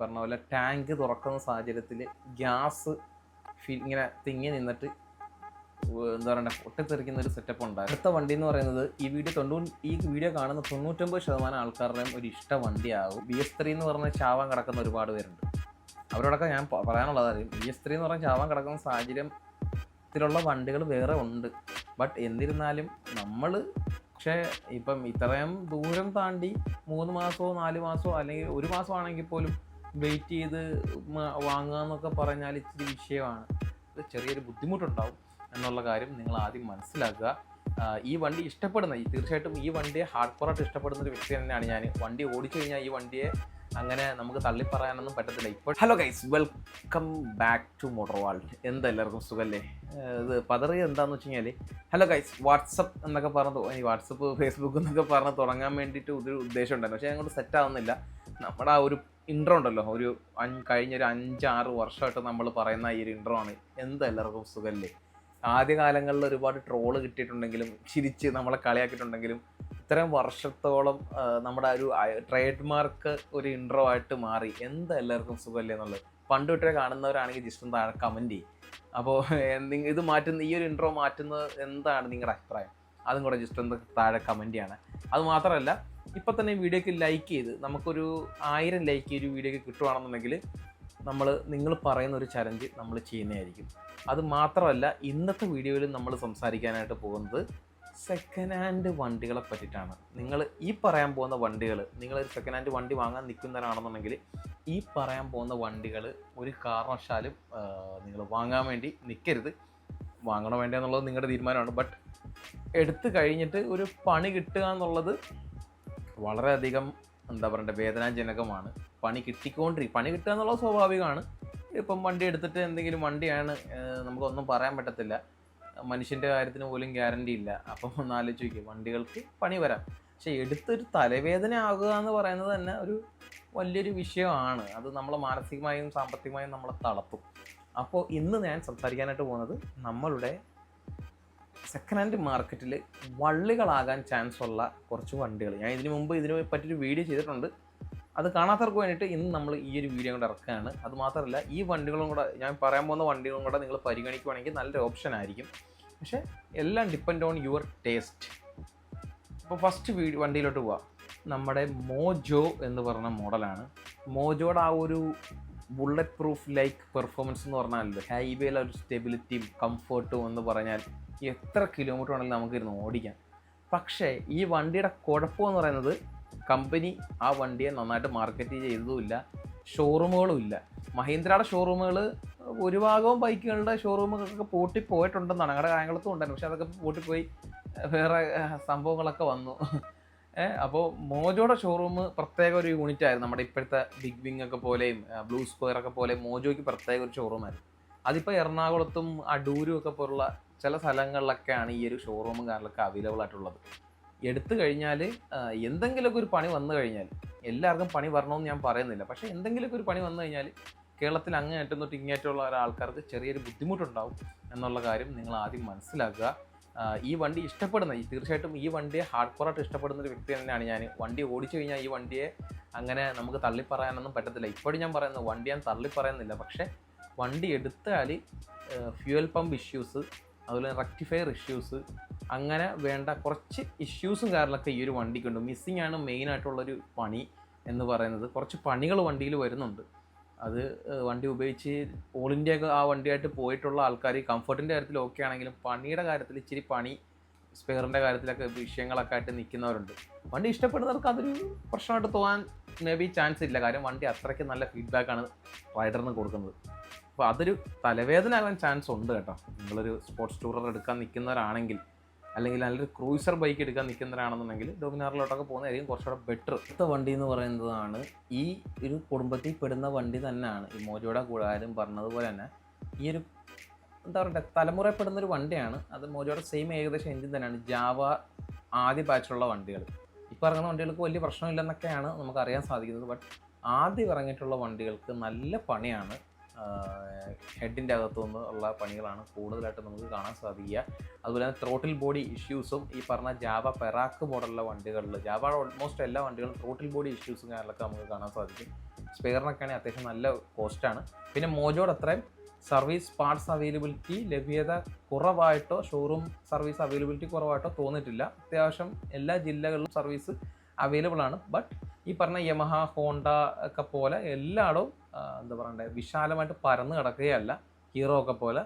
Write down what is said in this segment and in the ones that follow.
പറഞ്ഞ പോലെ ടാങ്ക് തുറക്കുന്ന സാഹചര്യത്തിൽ ഗ്യാസ് ഇങ്ങനെ തിങ്ങി നിന്നിട്ട് എന്താ പറയുക പൊട്ടിത്തെറിക്കുന്ന ഒരു സെറ്റപ്പ് ഉണ്ട്. അടുത്ത വണ്ടി എന്ന് പറയുന്നത് ഈ വീഡിയോ തൊണ്ണൂ ഈ വീഡിയോ കാണുന്ന തൊണ്ണൂറ്റൊമ്പത് ശതമാനം ആൾക്കാരുടെയും ഒരു ഇഷ്ട വണ്ടിയാകും ബി എസ് ത്രീ എന്ന് പറഞ്ഞ ചാവാൻ കിടക്കുന്ന ഒരുപാട് പേരുണ്ട്. അവരോടൊക്കെ ഞാൻ പറയാനുള്ളത് അറിയും ബി എസ് ത്രീ എന്ന് പറഞ്ഞാൽ ചാവാൻ കിടക്കുന്ന സാഹചര്യത്തിലുള്ള വണ്ടികൾ വേറെ ഉണ്ട്. ബട്ട് എന്നിരുന്നാലും നമ്മൾ പക്ഷേ ഇപ്പം ഇത്രയും ദൂരം താണ്ടി മൂന്ന് മാസമോ നാല് മാസമോ അല്ലെങ്കിൽ ഒരു മാസമാണെങ്കിൽ പോലും വെയിറ്റ് ചെയ്ത് എന്നൊക്കെ പറഞ്ഞാൽ ഇച്ചിരി വിഷയമാണ്. ചെറിയൊരു ബുദ്ധിമുട്ടുണ്ടാവും എന്നുള്ള കാര്യം നിങ്ങൾ ആദ്യം മനസ്സിലാക്കുക. ഈ വണ്ടി ഇഷ്ടപ്പെടുന്ന തീർച്ചയായിട്ടും ഈ വണ്ടിയെ ഹാർഡ് കോറായിട്ട് ഇഷ്ടപ്പെടുന്ന ഒരു വ്യക്തി തന്നെയാണ് ഞാൻ. വണ്ടി ഓടിച്ചു കഴിഞ്ഞാൽ ഈ വണ്ടിയെ അങ്ങനെ നമുക്ക് തള്ളിപ്പറയാനൊന്നും പറ്റത്തില്ല. ഇപ്പോൾ hello guys welcome back to motor world എന്താ എല്ലാവർക്കും സുഖല്ലേ ഇത് പതറിയ എന്താണെന്ന് വെച്ച് കഴിഞ്ഞാൽ ഹലോ ഗൈസ് വാട്സപ്പ് എന്നൊക്കെ പറഞ്ഞ് ഈ വാട്സപ്പ് ഫേസ്ബുക്ക് എന്നൊക്കെ പറഞ്ഞ് തുടങ്ങാൻ വേണ്ടിയിട്ട് ഒരു ഉദ്ദേശം ഉണ്ടായിരുന്നു. പക്ഷേ അങ്ങോട്ട് സെറ്റ് ആവുന്നില്ല. നമ്മുടെ ആ ഒരു ഇൻട്രോ ഉണ്ടല്ലോ. ഒരു കഴിഞ്ഞ ഒരു അഞ്ചാറ് വർഷമായിട്ട് നമ്മൾ പറയുന്ന ഈ ഒരു ഇൻട്രോ ആണ്. എന്താ എല്ലാവർക്കും സുഖല്ലേ? ആദ്യകാലങ്ങളിൽ ഒരുപാട് ട്രോൾ കിട്ടിയിട്ടുണ്ടെങ്കിലും ചിരിച്ച് നമ്മളെ കളിയാക്കിയിട്ടുണ്ടെങ്കിലും ഇത്രയും വർഷത്തോളം നമ്മുടെ ഒരു ട്രേഡ് മാർക്ക് ഒരു ഇൻട്രോ ആയിട്ട് മാറി. എന്താ എല്ലാവർക്കും സുഖമല്ലേ എന്നുള്ളത്? പണ്ട് തൊട്ടേ കാണുന്നവരാണെങ്കിൽ ജസ്റ്റ് ഒന്ന് താഴെ കമന്റ് ചെയ്യും. അപ്പോൾ ഇത് മാറ്റുന്ന ഈ ഒരു ഇൻട്രോ മാറ്റുന്നത് എന്താണ് നിങ്ങളുടെ അഭിപ്രായം? അതും കൂടെ ജസ്റ്റ് ഒന്ന് താഴെ കമന്റ് ചെയ്യണം. അത് മാത്രമല്ല ഇപ്പം തന്നെ വീഡിയോക്ക് ലൈക്ക് ചെയ്ത് നമുക്കൊരു ആയിരം ലൈക്ക് ഒരു വീഡിയോക്ക് കിട്ടുവാണെന്നുണ്ടെങ്കിൽ നമ്മൾ നിങ്ങൾ പറയുന്ന ഒരു ചലഞ്ച് നമ്മൾ ചെയ്യുന്നതായിരിക്കും. അത് മാത്രമല്ല ഇന്നത്തെ വീഡിയോയിൽ നമ്മൾ സംസാരിക്കാനായിട്ട് പോകുന്നത് സെക്കൻഡ് ഹാൻഡ് വണ്ടികളെ പറ്റിയിട്ടാണ്. നിങ്ങൾ ഈ പറയാൻ പോകുന്ന വണ്ടികൾ നിങ്ങൾ ഒരു സെക്കൻഡ് ഹാൻഡ് വണ്ടി വാങ്ങാൻ നിൽക്കുന്നവരാണെന്നുണ്ടെങ്കിൽ ഈ പറയാൻ പോകുന്ന വണ്ടികൾ ഒരു കാരണവശാലും നിങ്ങൾ വാങ്ങാൻ വേണ്ടി നിൽക്കരുത് വാങ്ങണോ വേണ്ടോ എന്നുള്ളത് നിങ്ങളുടെ തീരുമാനമാണ്. ബട്ട് എടുത്തു കഴിഞ്ഞിട്ട് ഒരു പണി കിട്ടുക എന്നുള്ളത് വളരെയധികം എന്താ പറയണ്ടേ വേദനാജനകമാണ്. പണി കിട്ടിക്കൊണ്ടിരി പണി കിട്ടുക എന്നുള്ളത് സ്വാഭാവികമാണ്. ഇപ്പം വണ്ടി എടുത്തിട്ട് എന്തെങ്കിലും വണ്ടിയാണ് നമുക്കൊന്നും പറയാൻ പറ്റത്തില്ല. മനുഷ്യന്റെ കാര്യത്തിന് പോലും ഗ്യാരണ്ടി ഇല്ല. അപ്പം ഒന്ന് ആലോചിച്ച് നോക്കി വണ്ടികൾക്ക് പണി വരാം. പക്ഷേ എടുത്തൊരു തലവേദന ആകുക എന്ന് പറയുന്നത് തന്നെ ഒരു വലിയൊരു വിഷയമാണ്. അത് നമ്മളെ മാനസികമായും സാമ്പത്തികമായും നമ്മളെ തളപ്പും അപ്പോൾ ഇന്ന് ഞാൻ സംസാരിക്കാനായിട്ട് പോകുന്നത് നമ്മളുടെ സെക്കൻഡ് ഹാൻഡ് മാർക്കറ്റിൽ വള്ളികളാകാൻ ചാൻസ് ഉള്ള കുറച്ച് വണ്ടികൾ ഞാൻ ഇതിനു മുമ്പ് ഇതിനെ പറ്റിയൊരു വീഡിയോ ചെയ്തിട്ടുണ്ട്. അത് കാണാത്തവർക്ക് വേണ്ടിയിട്ട് ഇന്ന് നമ്മൾ ഈ ഒരു വീഡിയോ കൂടെ ഇറക്കുകയാണ്. അത് മാത്രമല്ല ഈ വണ്ടികളും കൂടെ ഞാൻ പറയാൻ പോകുന്ന വണ്ടികളും കൂടെ നിങ്ങൾ പരിഗണിക്കുവാണെങ്കിൽ നല്ലൊരു ഓപ്ഷൻ ആയിരിക്കും. പക്ഷേ എല്ലാം ഡിപ്പെൻഡ് ഓൺ യുവർ ടേസ്റ്റ് അപ്പോൾ ഫസ്റ്റ് വീഡിയോ വണ്ടിയിലോട്ട് പോവാം. നമ്മുടെ മോജോ എന്ന് പറഞ്ഞ മോഡലാണ്. മോജോയുടെ ആ ഒരു ബുള്ളറ്റ് പ്രൂഫ് ലൈക്ക് പെർഫോമൻസ് എന്ന് പറഞ്ഞാൽ ഹൈവേയിലെ ഒരു സ്റ്റെബിലിറ്റിയും കംഫർട്ടും എന്ന് പറഞ്ഞാൽ എത്ര കിലോമീറ്റർ വേണമെങ്കിലും നമുക്കിരുന്ന് ഓടിക്കാം. പക്ഷേ ഈ വണ്ടിയുടെ കുഴപ്പമെന്ന് പറയുന്നത് കമ്പനി ആ വണ്ടിയെ നന്നായിട്ട് മാർക്കറ്റ് ചെയ്തതുമില്ല ഷോറൂമുകളും ഇല്ല. മഹീന്ദ്രയുടെ ഷോറൂമുകൾ ഒരു ഭാഗവും ബൈക്കുകളുടെ ഷോറൂമുകളൊക്കെ പൂട്ടി പോയിട്ടുണ്ടെന്നാണ്. ഞങ്ങളുടെ കായംകുളത്തും ഉണ്ടായിരുന്നു. പക്ഷേ അതൊക്കെ പൂട്ടിപ്പോയി വേറെ സംഭവങ്ങളൊക്കെ വന്നു. അപ്പോൾ മോജോയുടെ ഷോറൂം പ്രത്യേക ഒരു യൂണിറ്റ് ആയിരുന്നു. നമ്മുടെ ഇപ്പോഴത്തെ ബിഗ് വിങ് ഒക്കെ പോലെയും ബ്ലൂ സ്ക്വയർ ഒക്കെ പോലെയും മോജോയ്ക്ക് പ്രത്യേക ഒരു ഷോറൂമായിരുന്നു അതിപ്പോൾ എറണാകുളത്തും അടൂരും ഒക്കെ പോലുള്ള ചില സ്ഥലങ്ങളിലൊക്കെയാണ് ഈ ഒരു ഷോറൂമും കാര്യങ്ങളൊക്കെ അവൈലബിൾ ആയിട്ടുള്ളത്. എടുത്തു കഴിഞ്ഞാൽ എന്തെങ്കിലുമൊക്കെ ഒരു പണി വന്നു കഴിഞ്ഞാൽ എല്ലാവർക്കും പണി വരണമെന്ന് ഞാൻ പറയുന്നില്ല. പക്ഷേ എന്തെങ്കിലുമൊക്കെ ഒരു പണി വന്നു കഴിഞ്ഞാൽ കേരളത്തിൽ അങ്ങേയറ്റം തൊട്ട് ഇങ്ങേറ്റമുള്ള ഒരാൾക്കാർക്ക് ചെറിയൊരു ബുദ്ധിമുട്ടുണ്ടാവും എന്നുള്ള കാര്യം നിങ്ങൾ ആദ്യം മനസ്സിലാക്കുക. ഈ വണ്ടി ഇഷ്ടപ്പെടുന്ന തീർച്ചയായിട്ടും ഈ വണ്ടിയെ ഹാർഡ് കോറായിട്ട് ഇഷ്ടപ്പെടുന്ന ഒരു വ്യക്തി തന്നെയാണ് ഞാൻ വണ്ടി ഓടിച്ചു കഴിഞ്ഞാൽ ഈ വണ്ടിയെ അങ്ങനെ നമുക്ക് തള്ളിപ്പറയാനൊന്നും പറ്റത്തില്ല. ഇപ്പോഴും ഞാൻ പറയുന്നത് വണ്ടി ഞാൻ തള്ളിപ്പറയുന്നില്ല. പക്ഷേ വണ്ടി എടുത്താൽ ഫ്യൂവൽ പമ്പ് ഇഷ്യൂസ് അതുപോലെ റെക്ടിഫയർ ഇഷ്യൂസ് അങ്ങനെ വേണ്ട കുറച്ച് ഇഷ്യൂസും കാരണമൊക്കെ ഈ ഒരു വണ്ടിക്കുണ്ട്. മിസ്സിംഗ് ആണ് മെയിൻ ആയിട്ടുള്ളൊരു പണി എന്ന് പറയുന്നത്. കുറച്ച് പണികൾ വണ്ടിയിൽ വരുന്നുണ്ട്. അത് വണ്ടി ഉപയോഗിച്ച് ഓൾ ഇന്ത്യ ആ വണ്ടിയായിട്ട് പോയിട്ടുള്ള ആൾക്കാർ കംഫർട്ടിന്റെ കാര്യത്തിൽ ഓക്കെ ആണെങ്കിലും പണിയുടെ കാര്യത്തിൽ ഇച്ചിരി പണി സ്പെയറിന്റെ കാര്യത്തിലൊക്കെ വിഷയങ്ങളൊക്കെ ആയിട്ട് നിൽക്കുന്നവരുണ്ട്. വണ്ടി ഇഷ്ടപ്പെടുന്നവർക്ക് അതൊരു പ്രശ്നമായിട്ട് തോന്നാൻ മേ ബി ചാൻസ് ഇല്ല. കാര്യം വണ്ടി അത്രയ്ക്ക് നല്ല ഫീഡ്ബാക്കാണ് റൈഡറിന് കൊടുക്കുന്നത്. അപ്പോൾ അതൊരു തലവേദന ആകാൻ ചാൻസ് ഉണ്ട് കേട്ടോ. നിങ്ങളൊരു സ്പോർട്സ് ടൂറർ എടുക്കാൻ നിൽക്കുന്നവരാണെങ്കിൽ അല്ലെങ്കിൽ നല്ലൊരു ക്രൂസർ ബൈക്ക് എടുക്കാൻ നിൽക്കുന്നവരാണെന്നുണ്ടെങ്കിൽ ഡൊമിനാറിലോട്ടൊക്കെ പോകുന്നതായിരിക്കും കുറച്ചുകൂടെ ബെറ്റർ അടുത്ത വണ്ടി എന്ന് പറയുന്നതാണ് ഈ ഒരു കുടുംബത്തിൽ പെടുന്ന വണ്ടി തന്നെയാണ്. ഈ മോജോയുടെ കൂടാരും പറഞ്ഞതുപോലെ തന്നെ ഈ ഒരു എന്താ പറയുക തലമുറപ്പെടുന്ന ഒരു വണ്ടിയാണ്. അത് മോജോയുടെ സെയിം ഏകദേശം എൻജിൻ തന്നെയാണ്. ജാവ ആദ്യ ബാച്ചിലുള്ള വണ്ടികൾ. ഇപ്പോൾ ഇറങ്ങുന്ന വണ്ടികൾക്ക് വലിയ പ്രശ്നമില്ലെന്നൊക്കെയാണ് നമുക്ക് അറിയാൻ സാധിക്കുന്നത്. ബട്ട് ആദ്യം ഇറങ്ങിയിട്ടുള്ള വണ്ടികൾക്ക് നല്ല പണിയാണ് ഹെഡിന്റെ അകത്തുനിന്ന് ഉള്ള പണികളാണ് കൂടുതലായിട്ട് നമുക്ക് കാണാൻ സാധിക്കുക. അതുപോലെ തന്നെ ത്രോട്ടിൽ ബോഡി ഇഷ്യൂസും ഈ പറഞ്ഞ ജാവ പെറാക്ക് മോഡലുള്ള വണ്ടികളിൽ ജാവ ഓൾമോസ്റ്റ് എല്ലാ വണ്ടികളും ത്രോട്ടിൽ ബോഡി ഇഷ്യൂസും കാര്യങ്ങളൊക്കെ നമുക്ക് കാണാൻ സാധിക്കും. സ്പെയറിനൊക്കെയാണെങ്കിൽ അത്യാവശ്യം നല്ല കോസ്റ്റാണ് പിന്നെ മോജോട് അത്രയും സർവീസ് പാർട്സ് അവൈലബിലിറ്റി ലഭ്യത കുറവായിട്ടോ ഷോറൂം സർവീസ് അവൈലബിലിറ്റി കുറവായിട്ടോ തോന്നിയിട്ടില്ല. അത്യാവശ്യം എല്ലാ ജില്ലകളിലും സർവീസ് അവൈലബിൾ ആണ്. ബട്ട് ഈ പറഞ്ഞ യമഹ ഹോണ്ട ഒക്കെ പോലെ എല്ലായിടവും എന്താ പറയണ്ടേ വിശാലമായിട്ട് പരന്ന് കിടക്കുകയല്ല ഹീറോ ഒക്കെ പോലെ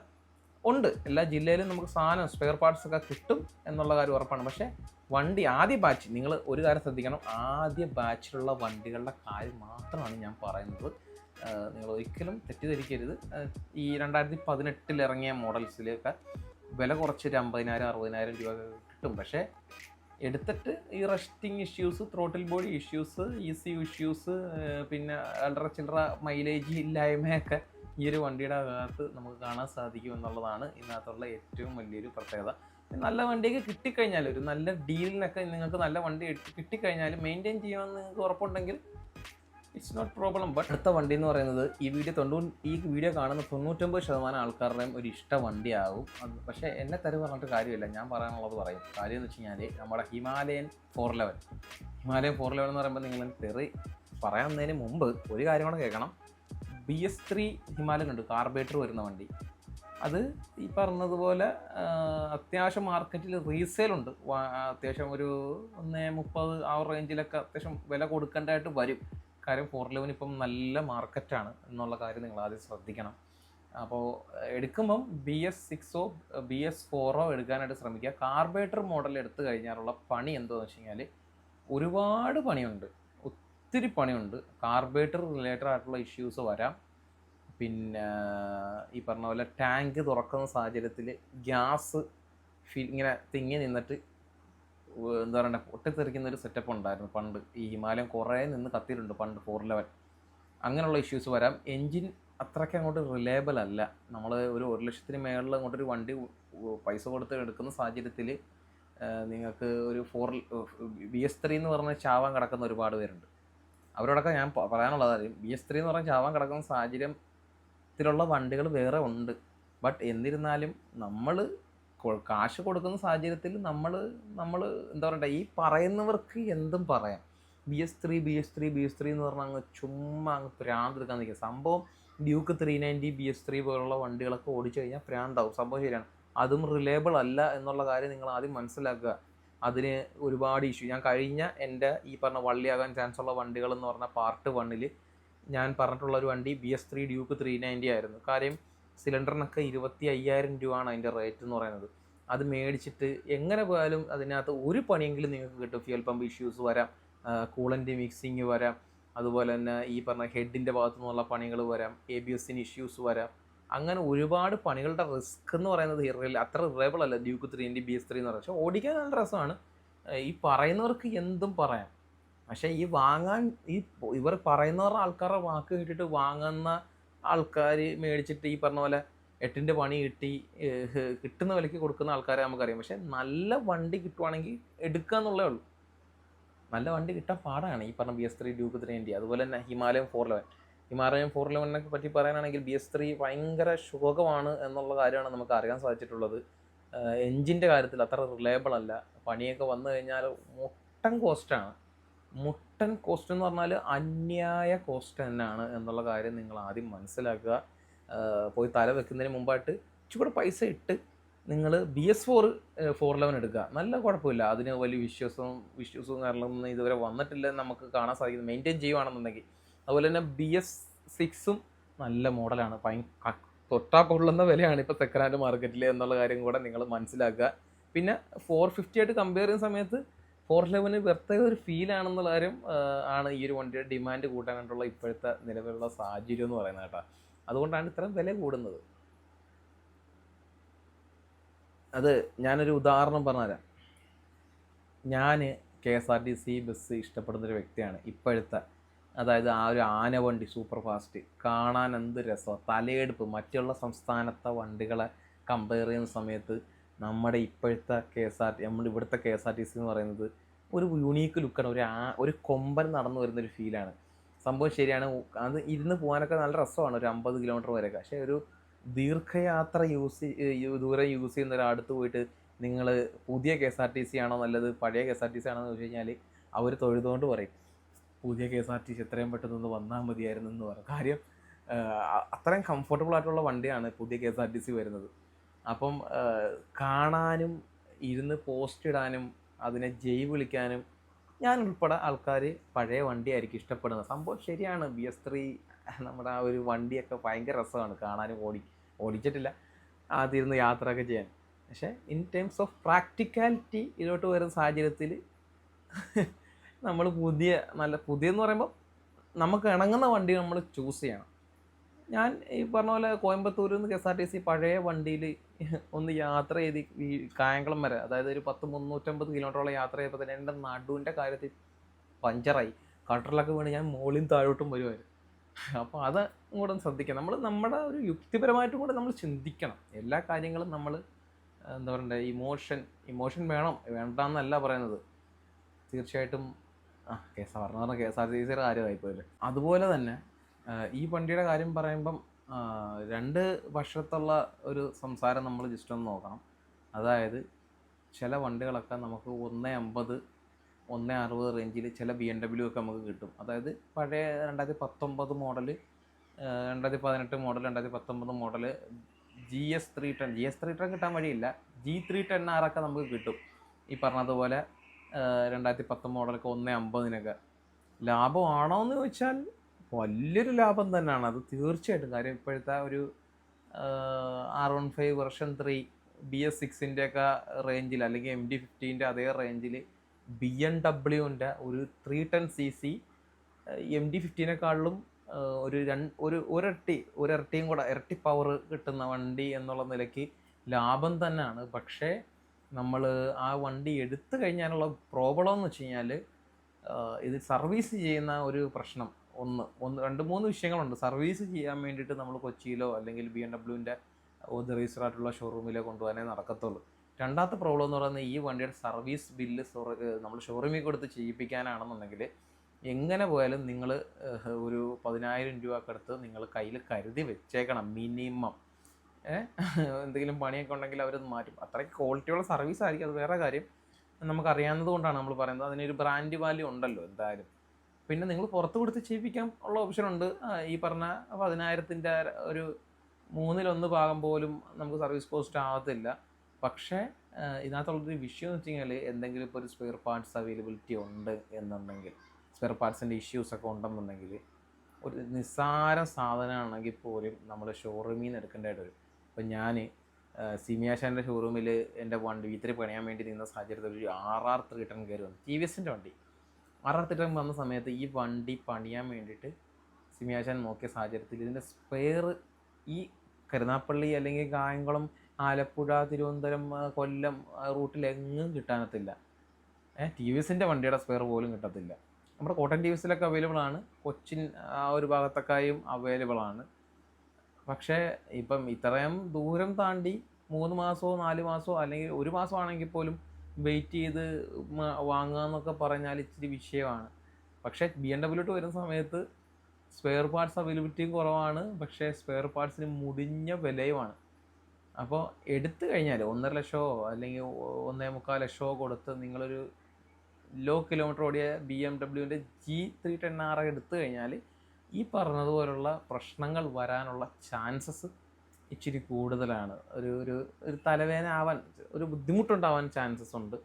ഉണ്ട്. എല്ലാ ജില്ലയിലും നമുക്ക് സാധനം സ്പെയർ പാർട്സ് ഒക്കെ കിട്ടും എന്നുള്ള കാര്യം ഉറപ്പാണ്. പക്ഷേ വണ്ടി ആദ്യ ബാച്ച് നിങ്ങൾ ഒരു കാര്യം ശ്രദ്ധിക്കണം. ആദ്യ ബാച്ചിലുള്ള വണ്ടികളുടെ കാര്യം മാത്രമാണ് ഞാൻ പറയുന്നത്. നിങ്ങൾ ഒരിക്കലും തെറ്റിദ്ധരിക്കരുത്. ഈ രണ്ടായിരത്തി പതിനെട്ടിൽ ഇറങ്ങിയ മോഡൽസിലൊക്കെ വില കുറച്ച് ഒരു അമ്പതിനായിരം അറുപതിനായിരം രൂപ കിട്ടും. പക്ഷേ എടുത്തിട്ട് ഈ resting issues throttle body issues E C issues പിന്നെ അല്ലറ ചില്ലറ മൈലേജ് ഇല്ലായ്മയൊക്കെ ഈ ഒരു വണ്ടിയുടെ അകത്ത് നമുക്ക് കാണാൻ സാധിക്കും എന്നുള്ളതാണ് ഇതിനകത്തുള്ള ഏറ്റവും വലിയൊരു പ്രത്യേകത. നല്ല വണ്ടിയൊക്കെ കിട്ടിക്കഴിഞ്ഞാൽ ഒരു നല്ല ഡീലിനൊക്കെ നിങ്ങൾക്ക് നല്ല വണ്ടി കിട്ടി- കിട്ടിക്കഴിഞ്ഞാൽ മെയിന്റെയിൻ ചെയ്യാമെന്ന് നിങ്ങൾക്ക് ഉറപ്പുണ്ടെങ്കിൽ ഇറ്റ്സ് നോട്ട് പ്രോബ്ലം ബട്ട് അടുത്ത വണ്ടി എന്ന് പറയുന്നത് ഈ വീഡിയോ തൊണ്ണൂ ഈ വീഡിയോ കാണുന്ന തൊണ്ണൂറ്റൊമ്പത് ശതമാനം ആൾക്കാരുടെയും ഒരു ഇഷ്ട വണ്ടിയാവും അത് പക്ഷേ എന്നെ തരു പറഞ്ഞിട്ട് കാര്യമില്ല. ഞാൻ പറയാനുള്ളത് പറയും. കാര്യം എന്ന് വെച്ച് കഴിഞ്ഞാൽ നമ്മുടെ Himalayan four eleven Himalayan four eleven എന്ന് പറയുമ്പോൾ നിങ്ങൾ തെറി പറയുന്നതിന് മുമ്പ് ഒരു കാര്യം കൂടെ കേൾക്കണം. ബി എസ് ത്രീ ഹിമാലയൻ ഉണ്ട് കാർബേറ്റർ വരുന്ന വണ്ടി. അത് ഈ പറഞ്ഞതുപോലെ അത്യാവശ്യം മാർക്കറ്റിൽ റീസെയിലുണ്ട് അത്യാവശ്യം ഒരു ഒന്ന് മുപ്പത് ആ റേഞ്ചിലൊക്കെ അത്യാവശ്യം വില കൊടുക്കേണ്ടതായിട്ട് വരും. കാര്യം ഫോർ ലെവൻ ഇപ്പം നല്ല മാർക്കറ്റാണ് എന്നുള്ള കാര്യം നിങ്ങൾ ആദ്യം ശ്രദ്ധിക്കണം. അപ്പോൾ എടുക്കുമ്പം ബി എസ് സിക്സോ ബി എസ് ഫോറോ എടുക്കാനായിട്ട് ശ്രമിക്കുക. കാർബേറ്റർ മോഡൽ എടുത്തു കഴിഞ്ഞാലുള്ള പണി എന്താണെന്ന് വെച്ച് കഴിഞ്ഞാൽ ഒരുപാട് പണിയുണ്ട്. ഒത്തിരി പണിയുണ്ട്. കാർബേറ്റർ റിലേറ്റഡ് ആയിട്ടുള്ള ഇഷ്യൂസ് വരാം. പിന്നെ ഈ പറഞ്ഞ പോലെ ടാങ്ക് തുറക്കുന്ന സാഹചര്യത്തിൽ ഗ്യാസ് ഫിൽ ഇങ്ങനെ തിങ്ങി നിന്നിട്ട് എന്താ പറയുക പൊട്ടിത്തെറിക്കുന്ന ഒരു സെറ്റപ്പ് ഉണ്ടായിരുന്നു പണ്ട്. ഈ ഹിമാലയം കുറേ നിന്ന് കത്തിയിട്ടുണ്ട് പണ്ട് ഫോർ ലെവൻ അങ്ങനെയുള്ള ഇഷ്യൂസ് വരാം. എൻജിൻ അത്രയ്ക്ക് അങ്ങോട്ട് റിലയബിൾ അല്ല. നമ്മൾ ഒരു ഒരു ലക്ഷത്തിന് മേളിൽ അങ്ങോട്ടൊരു വണ്ടി ഉ- ഉ- പൈസ കൊടുത്ത് എടുക്കുന്ന സാഹചര്യത്തിൽ നിങ്ങൾക്ക് ഒരു ഫോർ ബി എസ് ത്രീ എന്ന് പറഞ്ഞ ചാവാൻ കിടക്കുന്ന ഒരുപാട് പേരുണ്ട്. അവരോടൊക്കെ ഞാൻ പറയാനുള്ളത് ബി എസ് ത്രീ എന്ന് പറഞ്ഞ ചാവാൻ കിടക്കുന്ന സാഹചര്യത്തിലുള്ള വണ്ടികൾ വേറെ ഉണ്ട്. ബട്ട് എന്നിരുന്നാലും നമ്മൾ കാശ് കൊടുക്കുന്ന സാഹചര്യത്തിൽ നമ്മൾ നമ്മൾ എന്താ പറയണ്ട ഈ പറയുന്നവർക്ക് എന്തും പറയാം. B S three B S three B S three എന്ന് പറഞ്ഞാൽ അങ്ങ് ചുമ്മാ അങ്ങ് പ്രാന്തെടുക്കാൻ നിൽക്കുക. സംഭവം Duke three ninety B S three പോലുള്ള വണ്ടികളൊക്കെ ഓടിച്ചു കഴിഞ്ഞാൽ പ്രാന്താവും. സംഭവം ശരിയാണ്. അതും റിലയബിൾ അല്ല എന്നുള്ള കാര്യം നിങ്ങൾ ആദ്യം മനസ്സിലാക്കുക. അതിന് ഒരുപാട് ഇഷ്യൂ ഞാൻ കഴിഞ്ഞ എന്റെ ഈ പറഞ്ഞ വള്ളിയാകാൻ ചാൻസ് ഉള്ള വണ്ടികൾ എന്ന് പറഞ്ഞ പാർട്ട് വണ്ണിൽ ഞാൻ പറഞ്ഞിട്ടുള്ള ഒരു വണ്ടി B S three Duke three ninety ആയിരുന്നു. കാര്യം സിലിണ്ടറിനൊക്കെ ഇരുപത്തി അയ്യായിരം രൂപയാണ് അതിന്റെ റേറ്റ് എന്ന് പറയുന്നത്. അത് മേടിച്ചിട്ട് എങ്ങനെ പോയാലും അതിനകത്ത് ഒരു പണിയെങ്കിലും നിങ്ങൾക്ക് കിട്ടും. ഫ്യൂൽ പമ്പ് ഇഷ്യൂസ് വരാം കൂളന്റ് മിക്സിങ് വരാം അതുപോലെ തന്നെ ഈ പറഞ്ഞ ഹെഡിന്റെ ഭാഗത്തു നിന്നുള്ള പണികൾ വരാം എ ബി എസിന് ഇഷ്യൂസ് വരാം. അങ്ങനെ ഒരുപാട് പണികളുടെ റിസ്ക് എന്ന് പറയുന്നത് irrel- അത്ര റിലയബിൾ അല്ല. Duke three ninety B S three എന്ന് പറയുന്നത്. പക്ഷേ ഓടിക്കാൻ നല്ല രസമാണ്. ഈ പറയുന്നവർക്ക് എന്തും പറയാം. പക്ഷേ ഈ വാങ്ങാൻ ഈ ഇവർ പറയുന്നവരുടെ ആൾക്കാരുടെ വാക്ക് കേട്ടിട്ട് വാങ്ങുന്ന ആൾക്കാർ മേടിച്ചിട്ട് ഈ പറഞ്ഞ പോലെ എട്ടിന്റെ പണി കിട്ടി കിട്ടുന്ന വിലയ്ക്ക് കൊടുക്കുന്ന ആൾക്കാരെ നമുക്കറിയാം. പക്ഷേ നല്ല വണ്ടി കിട്ടുവാണെങ്കിൽ എടുക്കുക എന്നുള്ളേ ഉള്ളൂ. നല്ല വണ്ടി കിട്ടാൻ പാടാണ് ഈ പറഞ്ഞ B S three Duke three ninety അതുപോലെ തന്നെ Himalayan four eleven Himalayan four ലെവനെ പറ്റി പറയാനാണെങ്കിൽ ബി എസ് ത്രീ ഭയങ്കര ശോകമാണ് എന്നുള്ള കാര്യമാണ് നമുക്ക് അറിയാൻ സാധിച്ചിട്ടുള്ളത്. എൻജിന്റെ കാര്യത്തിൽ അത്ര റിലയബിൾ അല്ല. പണിയൊക്കെ വന്നു കഴിഞ്ഞാൽ മുട്ടൻ കോസ്റ്റാണ് മുട്ടൻ കോസ്റ്റ് എന്ന് പറഞ്ഞാൽ അന്യായ കോസ്റ്റ് തന്നെയാണ് എന്നുള്ള കാര്യം നിങ്ങൾ ആദ്യം മനസ്സിലാക്കുക. പോയി തല വെക്കുന്നതിന് മുമ്പായിട്ട് ഇച്ചിരി പൈസ ഇട്ട് നിങ്ങൾ B S four four eleven എടുക്കുക. നല്ല കുഴപ്പമില്ല. അതിന് വലിയ വിശ്വാസവും വിശ്വാസവും കാരണമൊന്നും ഇതുവരെ വന്നിട്ടില്ല നമുക്ക് കാണാൻ സാധിക്കുന്നത് മെയിന്റെയിൻ ചെയ്യുവാണെന്നുണ്ടെങ്കിൽ. അതുപോലെ തന്നെ ബി എസ് സിക്സും നല്ല മോഡലാണ് ഭയ തൊട്ടാ കൊള്ളുന്ന വിലയാണ് ഇപ്പോൾ സെക്കൻഡ് ഹാൻഡ് മാർക്കറ്റിൽ എന്നുള്ള കാര്യം കൂടെ നിങ്ങൾ മനസ്സിലാക്കുക. പിന്നെ ഫോർ ഫിഫ്റ്റി ആയിട്ട് കമ്പയർ ചെയ്യുന്ന സമയത്ത് ഫോർ ലെവന് വെറുതെ ഒരു ഫീലാണെന്നുള്ള കാര്യം ആണ് ഈ ഒരു വണ്ടിയുടെ ഡിമാൻഡ് കൂട്ടാനായിട്ടുള്ള ഇപ്പോഴത്തെ നിലവിലുള്ള സാഹചര്യം എന്ന് പറയുന്നത് കേട്ടോ. അതുകൊണ്ടാണ് ഇത്രയും വില കൂടുന്നത്. അത് ഞാനൊരു ഉദാഹരണം പറഞ്ഞുതരാം. ഞാൻ K S R T C bus ഇഷ്ടപ്പെടുന്നൊരു വ്യക്തിയാണ് ഇപ്പോഴത്തെ. അതായത് ആ ഒരു ആന വണ്ടി സൂപ്പർ ഫാസ്റ്റ് കാണാൻ എന്ത് രസമാണ് തലയെടുപ്പ്. മറ്റുള്ള സംസ്ഥാനത്തെ വണ്ടികളെ കമ്പയർ ചെയ്യുന്ന സമയത്ത് നമ്മുടെ ഇപ്പോഴത്തെ കെ എസ് ആർ ടി നമ്മുടെ ഇവിടുത്തെ K S R T C എന്ന് പറയുന്നത് ഒരു യുണീക്ക് ലുക്കാണ് ഒരു ആ ഒരു കൊമ്പൻ നടന്നു വരുന്ന ഒരു ഫീലാണ് സംഭവം ശരിയാണ്. അത് ഇരുന്ന് പോകാനൊക്കെ നല്ല രസമാണ്. ഒരു അമ്പത് കിലോമീറ്റർ വരെയൊക്കെ. പക്ഷേ ഒരു ദീർഘയാത്ര യൂസ് ദൂരം യൂസ് ചെയ്യുന്ന ഒരാടുത്ത് പോയിട്ട് നിങ്ങൾ പുതിയ K S R T C ആണോ നല്ലത് പഴയ K S R T C ആണോ എന്ന് ചോദിച്ചു കഴിഞ്ഞാൽ അവർ തൊഴുതുകൊണ്ട് പറയും. പുതിയ K S R T C എത്രയും പെട്ടെന്ന് വന്നാൽ മതിയായിരുന്നു എന്ന് പറയും. കാര്യം അത്രയും കംഫർട്ടബിൾ ആയിട്ടുള്ള വണ്ടിയാണ് പുതിയ K S R T C വരുന്നത്. അപ്പം കാണാനും ഇരുന്ന് പോസ്റ്റ് ഇടാനും അതിനെ ജയ് വിളിക്കാനും ഞാൻ ഉൾപ്പെടെ ആൾക്കാർ പഴയ വണ്ടിയായിരിക്കും ഇഷ്ടപ്പെടുന്നത്. സംഭവം ശരിയാണ്. ബി എസ് ത്രീ നമ്മുടെ ആ ഒരു വണ്ടിയൊക്കെ ഭയങ്കര രസമാണ്. കാണാനും ഓടി ഓടിച്ചിട്ടില്ല. അതിരുന്ന് യാത്രയൊക്കെ ചെയ്യാൻ. പക്ഷേ ഇൻ ടേംസ് ഓഫ് പ്രാക്ടിക്കാലിറ്റി ഇതിലോട്ട് വരുന്ന സാഹചര്യത്തിൽ നമ്മൾ പുതിയ നല്ല പുതിയെന്ന് പറയുമ്പോൾ നമുക്ക് ഇണങ്ങുന്ന വണ്ടി നമ്മൾ ചൂസ് ചെയ്യണം. ഞാൻ ഈ പറഞ്ഞ പോലെ കോയമ്പത്തൂരിൽ നിന്ന് K S R T C പഴയ വണ്ടിയിൽ ഒന്ന് യാത്ര ചെയ്ത് ഈ കായംകുളം വരെ അതായത് ഒരു പത്ത് മുന്നൂറ്റമ്പത് കിലോമീറ്ററോളം യാത്ര ചെയ്തപ്പോൾ തന്നെ എന്റെ നടുവിന്റെ കാര്യത്തിൽ പഞ്ചറായി. കട്ടറിലൊക്കെ വീണ് ഞാൻ മുകളിൽ താഴോട്ടും വരുമായിരുന്നു അപ്പോൾ അത് കൂടെ ശ്രദ്ധിക്കണം. നമ്മൾ നമ്മുടെ ഒരു യുക്തിപരമായിട്ടും കൂടെ നമ്മൾ ചിന്തിക്കണം. എല്ലാ കാര്യങ്ങളും നമ്മൾ എന്താ പറയണ്ടേ ഇമോഷൻ ഇമോഷൻ വേണം. വേണ്ട എന്നല്ല പറയുന്നത്. തീർച്ചയായിട്ടും ആ കെ എസ് ആർ പറഞ്ഞ കെ എസ് ആർ ടി സിയുടെ കാര്യമായിപ്പോയില്ലേ. അതുപോലെ തന്നെ ഈ വണ്ടിയുടെ കാര്യം പറയുമ്പം രണ്ട് വർഷത്തുള്ള ഒരു സംസാരം നമ്മൾ ജസ്റ്റ് ഒന്ന് നോക്കണം. അതായത് ചില വണ്ടികളൊക്കെ നമുക്ക് ഒന്ന് അമ്പത് ഒന്ന് അറുപത് റേഞ്ചിൽ ചില ബി എം ഡബ്ല്യു ഒക്കെ നമുക്ക് കിട്ടും. അതായത് പഴയ രണ്ടായിരത്തി പത്തൊമ്പത് മോഡൽ രണ്ടായിരത്തി പതിനെട്ട് മോഡൽ രണ്ടായിരത്തി പത്തൊമ്പത് model G S three ten G S three ten കിട്ടാൻ വഴിയില്ല. ജി ത്രീ ടെൻ ആറൊക്കെ നമുക്ക് കിട്ടും. ഈ പറഞ്ഞതുപോലെ രണ്ടായിരത്തി പത്ത് മോഡലൊക്കെ ഒന്ന് അമ്പതിനൊക്കെ. ലാഭമാണോ എന്ന് ചോദിച്ചാൽ വലിയൊരു ലാഭം തന്നെയാണ് അത് തീർച്ചയായിട്ടും. കാര്യം ഇപ്പോഴത്തെ ഒരു R one five version three B S സിക്സിന്റെ ഒക്കെ റേഞ്ചിൽ അല്ലെങ്കിൽ എം ഡി ഫിഫ്റ്റീന്റെ അതേ റേഞ്ചിൽ ബി എൻ ഡബ്ല്യുവിന്റെ ഒരു three ten C C M D ഫിഫ്റ്റീനേക്കാളിലും ഒരു രണ്ട് ഒരു ഒരട്ടി ഒരട്ടിയും കൂടെ ഇരട്ടി പവർ കിട്ടുന്ന വണ്ടി എന്നുള്ള നിലയ്ക്ക് ലാഭം തന്നെയാണ് പക്ഷേ നമ്മൾ ആ വണ്ടി എടുത്തു കഴിഞ്ഞാലുള്ള പ്രോബ്ലം എന്ന് വെച്ച് കഴിഞ്ഞാൽ ഇത് സർവീസ് ചെയ്യുന്ന ഒരു പ്രശ്നം. ഒന്ന് ഒന്ന് രണ്ട് മൂന്ന് വിഷയങ്ങളുണ്ട്. സർവീസ് ചെയ്യാൻ വേണ്ടിയിട്ട് നമ്മൾ കൊച്ചിയിലോ അല്ലെങ്കിൽ ബി എം ഡബ്ല്യുവിന്റെ രജിസ്റ്റർ ആയിട്ടുള്ള ഷോറൂമിലോ കൊണ്ടുപോകാനേ നടക്കത്തുള്ളൂ. രണ്ടാമത്തെ പ്രോബ്ലം എന്ന് പറയുന്നത് ഈ വണ്ടിയുടെ സർവീസ് ബില്ല് നമ്മൾ ഷോറൂമിൽ കൊടുത്ത് ചെയ്യിപ്പിക്കാനാണെന്നുണ്ടെങ്കിൽ എങ്ങനെ പോയാലും നിങ്ങൾ ഒരു പതിനായിരം രൂപ എടുത്ത് നിങ്ങൾ കയ്യിൽ കരുതി വെച്ചേക്കണം മിനിമം. എന്തെങ്കിലും പണിയൊക്കെ ഉണ്ടെങ്കിൽ അവരത് മാറ്റും. അത്രയ്ക്ക് ക്വാളിറ്റിയുള്ള സർവീസ് ആയിരിക്കും അത് വേറെ കാര്യം. നമുക്ക് അറിയാവുന്നത് കൊണ്ടാണ് നമ്മൾ പറയുന്നത്. അതിനൊരു ബ്രാൻഡ് വാല്യൂ ഉണ്ടല്ലോ എന്തായാലും. പിന്നെ നിങ്ങൾ പുറത്ത് കൊടുത്ത് ചെയ്യിപ്പിക്കാൻ ഉള്ള ഓപ്ഷൻ ഉണ്ട്. ഈ പറഞ്ഞ പതിനായിരത്തിന്റെ ഒരു മൂന്നിലൊന്ന് ഭാഗം പോലും നമുക്ക് സർവീസ് കോസ്റ്റ് ആവത്തില്ല. പക്ഷേ ഇതിനകത്തുള്ളൊരു വിഷയം എന്ന് വെച്ച് കഴിഞ്ഞാൽ എന്തെങ്കിലും ഇപ്പോൾ ഒരു സ്പെയർ പാർട്സ് അവൈലബിലിറ്റി ഉണ്ട് എന്നുണ്ടെങ്കിൽ സ്പെയർ പാർട്സിന്റെ ഇഷ്യൂസ് ഒക്കെ ഉണ്ടെന്നുണ്ടെങ്കിൽ ഒരു നിസ്സാര സാധനമാണെങ്കിൽ പോലും നമ്മൾ ഷോറൂമിൽ നിന്ന് എടുക്കേണ്ടതായിട്ട് വരും. ഇപ്പം ഞാൻ സിമിയാഷാന്റെ ഷോറൂമിൽ എന്റെ വണ്ടി ഇത്തിരി പണിയാൻ വേണ്ടി നിന്ന സാഹചര്യത്തിൽ ഒരു ആർ ആർ ത്രീ ടൺ കയറി വന്നു. ടി വി എസിന്റെ വണ്ടി. ആർ വന്ന സമയത്ത് ഈ വണ്ടി പണിയാൻ വേണ്ടിയിട്ട് സിമിയാശാൻ നോക്കിയ സാഹചര്യത്തിൽ ഇതിന്റെ സ്പെയർ ഈ കരുനാപ്പള്ളി അല്ലെങ്കിൽ കായംകുളം ആലപ്പുഴ തിരുവനന്തപുരം കൊല്ലം റൂട്ടിലെങ്ങും കിട്ടാനത്തില്ല. ഏഹ് ടി വി എസിന്റെ വണ്ടിയുടെ സ്പെയർ പോലും കിട്ടത്തില്ല. നമ്മുടെ കോട്ടൺ ടി വി എസിലൊക്കെ അവൈലബിൾ ആണ്. കൊച്ചിൻ ആ ഒരു ഭാഗത്തൊക്കെയും അവൈലബിൾ ആണ്. പക്ഷേ ഇപ്പം ഇത്രയും ദൂരം താണ്ടി മൂന്ന് മാസമോ നാല് മാസമോ അല്ലെങ്കിൽ ഒരു മാസമാണെങ്കിൽ പോലും വെയിറ്റ് ചെയ്ത് വാങ്ങാന്നൊക്കെ പറഞ്ഞാൽ ഇച്ചിരി വിഷയമാണ്. പക്ഷേ ബി എം ഡബ്ല്യു വരുന്ന സമയത്ത് സ്പെയർ പാർട്സ് അവൈലബിലിറ്റിയും കുറവാണ്. പക്ഷേ സ്പെയർ പാർട്സിന് മുടിഞ്ഞ വിലയുമാണ്. അപ്പോൾ എടുത്തു കഴിഞ്ഞാൽ ഒന്നര ലക്ഷമോ അല്ലെങ്കിൽ ഒന്നേ മുക്കാൽ ലക്ഷമോ കൊടുത്ത് നിങ്ങളൊരു ലോ കിലോമീറ്റർ ഓടിയ ബി എം ഡബ്ല്യുവിന്റെ ജി ത്രീ ടെൻ ആർ എടുത്തു കഴിഞ്ഞാൽ ഈ പറഞ്ഞതുപോലുള്ള പ്രശ്നങ്ങൾ വരാനുള്ള ചാൻസസ് ഇച്ചിരി കൂടുതലാണ്. ഒരു ഒരു ഒരു തലവേദന ആവാൻ ഒരു ബുദ്ധിമുട്ടുണ്ടാവാൻ ചാൻസസ് ഉണ്ട്.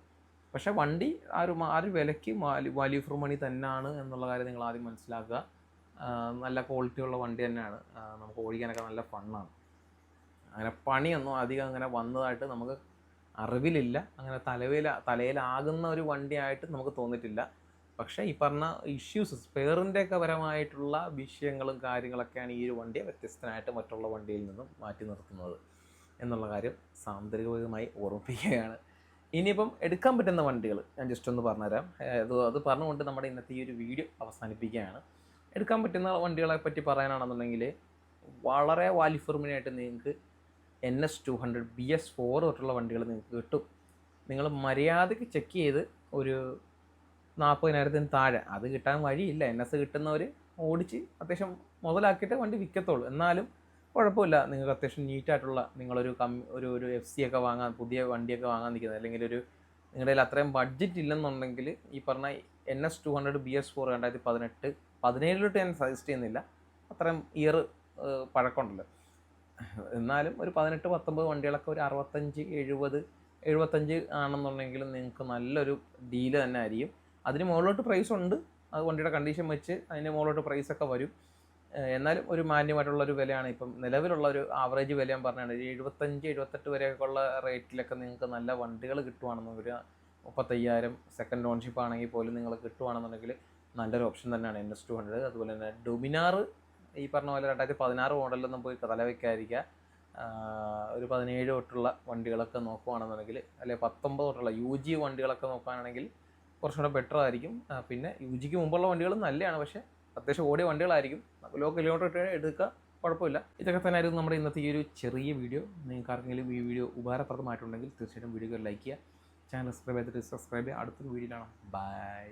പക്ഷേ വണ്ടി ആ ഒരു ആ ഒരു വിലയ്ക്ക് വാല്യൂ ഫോർ മണി തന്നെയാണ് എന്നുള്ള കാര്യം നിങ്ങൾ ആദ്യം മനസ്സിലാക്കുക. നല്ല ക്വാളിറ്റി ഉള്ള വണ്ടി തന്നെയാണ്. നമുക്ക് ഓടിക്കാനൊക്കെ നല്ല ഫണ്ണാണ് അങ്ങനെ പണിയൊന്നും അധികം അങ്ങനെ വന്നതായിട്ട് നമുക്ക് അറിവിലില്ല. അങ്ങനെ തലവേല തലയിലാകുന്ന ഒരു വണ്ടിയായിട്ട് നമുക്ക് തോന്നിയിട്ടില്ല. പക്ഷേ ഈ പറഞ്ഞ ഇഷ്യൂസ് സ്പെയറിന്റെ ഒക്കെ പരമായിട്ടുള്ള വിഷയങ്ങളും കാര്യങ്ങളൊക്കെയാണ് ഈ ഒരു വണ്ടിയെ വ്യത്യസ്തനായിട്ട് മറ്റുള്ള വണ്ടിയിൽ നിന്നും മാറ്റി നിർത്തുന്നത് എന്നുള്ള കാര്യം സാന്ദർഭികമായി ഓർമ്മിപ്പിക്കുകയാണ്. ഇനിയിപ്പം എടുക്കാൻ പറ്റുന്ന വണ്ടികൾ ഞാൻ ജസ്റ്റ് ഒന്ന് പറഞ്ഞുതരാം. അത് അത് പറഞ്ഞുകൊണ്ട് നമ്മുടെ ഇന്നത്തെ ഈ ഒരു വീഡിയോ അവസാനിപ്പിക്കുകയാണ്. എടുക്കാൻ പറ്റുന്ന വണ്ടികളെ പറ്റി പറയാനാണെന്നുണ്ടെങ്കിൽ വളരെ വാലിഫോർമിനായിട്ട് നിങ്ങൾക്ക് N S two hundred B S four തൊട്ടുള്ള വണ്ടികൾ നിങ്ങൾക്ക് കിട്ടും. നിങ്ങൾ മര്യാദയ്ക്ക് ചെക്ക് ചെയ്ത് ഒരു നാൽപ്പതിനായിരത്തിന് താഴെ. അത് കിട്ടാൻ വഴിയില്ല. എൻ എസ് കിട്ടുന്നവർ ഓടിച്ച് അത്യാവശ്യം മുതലാക്കിയിട്ട് വണ്ടി വിൽക്കത്തുള്ളൂ എന്നാലും കുഴപ്പമില്ല. നിങ്ങൾക്ക് അത്യാവശ്യം നീറ്റായിട്ടുള്ള നിങ്ങളൊരു കം ഒരു ഒരു എഫ് സി ഒക്കെ വാങ്ങാൻ പുതിയ വണ്ടിയൊക്കെ വാങ്ങാൻ നിൽക്കുന്നത് അല്ലെങ്കിൽ ഒരു നിങ്ങളുടെ കയ്യിൽ അത്രയും ബഡ്ജറ്റ് ഇല്ലെന്നുണ്ടെങ്കിൽ ഈ പറഞ്ഞ N S two hundred B S four രണ്ടായിരത്തി പതിനെട്ട് പതിനേഴിലോട്ട് ഞാൻ സജസ്റ്റ് ചെയ്യുന്നില്ല. അത്രയും ഇയർ പഴക്കമുണ്ടല്ലോ. എന്നാലും ഒരു പതിനെട്ട് പത്തൊമ്പത് വണ്ടികളൊക്കെ ഒരു അറുപത്തഞ്ച് എഴുപത് എഴുപത്തഞ്ച് ആണെന്നുണ്ടെങ്കിൽ നിങ്ങൾക്ക് നല്ലൊരു ഡീൽ തന്നെ ആയിരിക്കും. അതിന് മുകളിലോട്ട് പ്രൈസ് ഉണ്ട്. അത് വണ്ടിയുടെ കണ്ടീഷൻ വെച്ച് അതിന് മുകളിലോട്ട് പ്രൈസ് ഒക്കെ വരും. എന്നാലും ഒരു മാന്യമായിട്ടുള്ള ഒരു വിലയാണ്. ഇപ്പം നിലവിലുള്ള ഒരു ആവറേജ് വില ഞാൻ പറഞ്ഞാണ് ഒരു എഴുപത്തഞ്ച് എഴുപത്തെട്ട് വരെയൊക്കെ ഉള്ള റേറ്റിലൊക്കെ നിങ്ങൾക്ക് നല്ല വണ്ടികൾ കിട്ടുവാണെന്നുണ്ടെങ്കിൽ ഒരു മുപ്പത്തയ്യായിരം സെക്കൻഡ് ഓൺഷിപ്പ് ആണെങ്കിൽ പോലും നിങ്ങൾ കിട്ടുവാണെന്നുണ്ടെങ്കിൽ നല്ലൊരു ഓപ്ഷൻ തന്നെയാണ് എൻ എസ് ടു ഹൺഡ്രഡ് അതുപോലെ തന്നെ ഡൊമിനാർ ഈ പറഞ്ഞ പോലെ രണ്ടായിരത്തി പതിനാറ് മോഡലൊന്നും പോയി തലവെക്കാതിരിക്കുക ഒരു പതിനേഴ് തൊട്ടുള്ള വണ്ടികളൊക്കെ നോക്കുവാണെന്നുണ്ടെങ്കിൽ അല്ലെങ്കിൽ പത്തൊമ്പത് തൊട്ടുള്ള യു ജി വണ്ടികളൊക്കെ നോക്കുകയാണെങ്കിൽ കുറച്ചും കൂടെ ബെറ്റർ ആയിരിക്കും. പിന്നെ യു ജിക്ക് മുമ്പുള്ള വണ്ടികളും നല്ലതാണ്. പക്ഷേ അത്യാവശ്യം ഓടിയ വണ്ടികളായിരിക്കും. ലോ കിലോമീറ്റർ ഇട്ട് എടുക്കുക കുഴപ്പമില്ല. ഇതൊക്കെ തന്നെ ആയിരുന്നു നമ്മുടെ ഇന്നത്തെ ഈ ഒരു ചെറിയ വീഡിയോ. നിങ്ങൾക്ക് ആർക്കെങ്കിലും ഈ വീഡിയോ ഉപകാരപ്രദമായിട്ടുണ്ടെങ്കിൽ തീർച്ചയായിട്ടും വീഡിയോ ലൈക്ക് ചെയ്യുക. ചാനൽ സബ്സ്ക്രൈബ് ചെയ്തിട്ട് സബ്സ്ക്രൈബ് ചെയ്യുക. അടുത്തൊരു വീഡിയോയിലാണ്. ബൈ